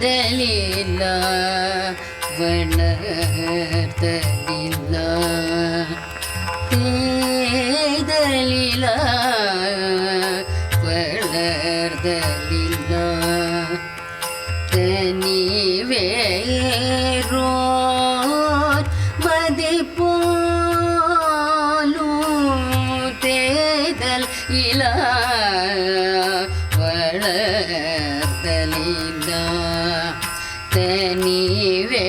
தேதலில்லா வளர்தலில்லா தேதலிலா நீவே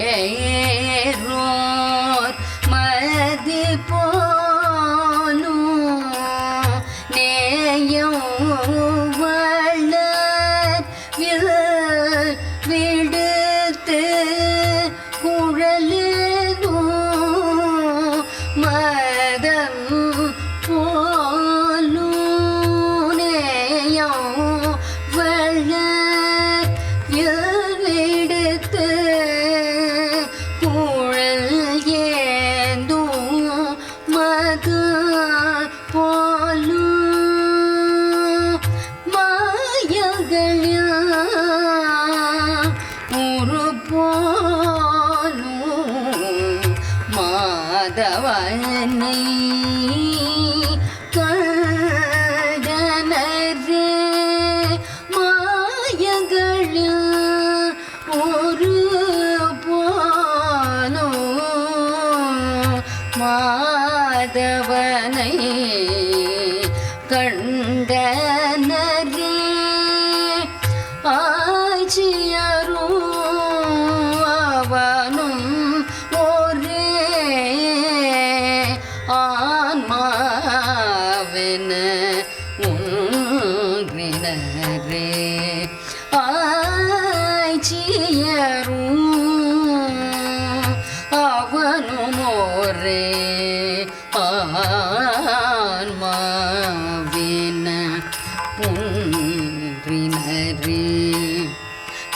Hehehehe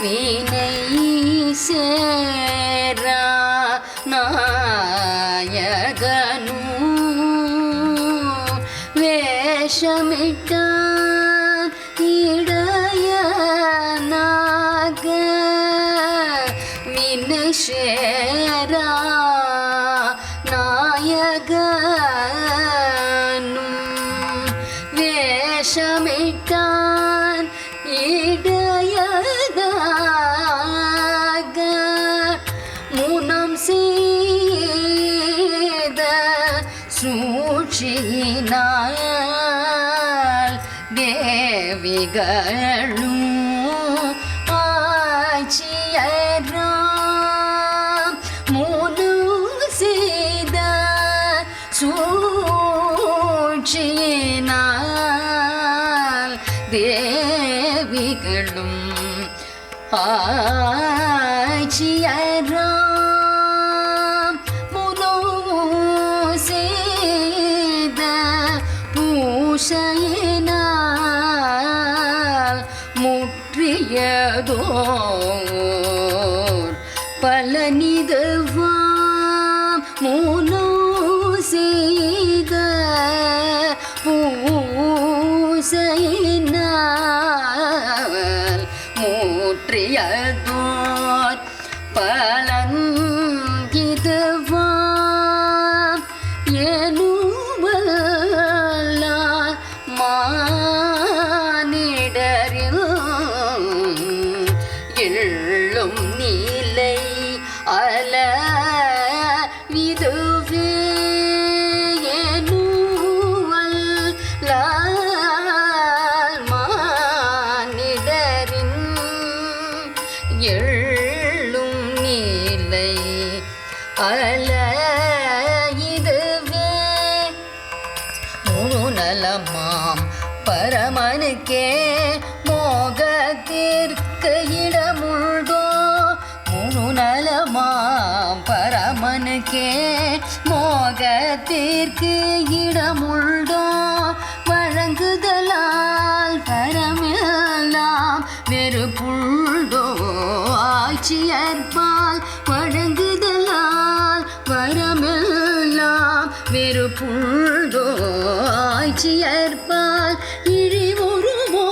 వినయీశరా నాయగను వేషమిటా தேவிகளும் ஆட்சியராம் முனு செய்த சூழ்ச்சியினால் தேவிகளும் ஆட்சியராம் முற்றியதோர் பலனிதுவாம் மூலோ செய்த பூசையினால் மூற்றியதோர் எள்ளும் நீலை அல இதுவே. முழுநலமாம் பரமனுக்கே மோகத்திற்கு இடமுழ்தோ முழுநலமாம் பரமனுக்கே மோகத்திற்கு இடமுழ்தோ ஆட்சியற்பால் வழங்குதலால் வரமெல்லாம் வெறுப்புழ்தோ ஆட்சியற்பால் இழிவுருவோ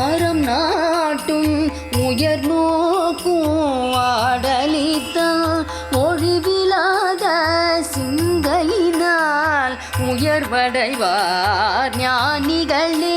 ஆரம் நாட்டும் உயர் நோக்கும் ஆடலித்தான் ஒழிவிலாத சிந்தையினால் உயர்வடைவார் ஞானிகளே.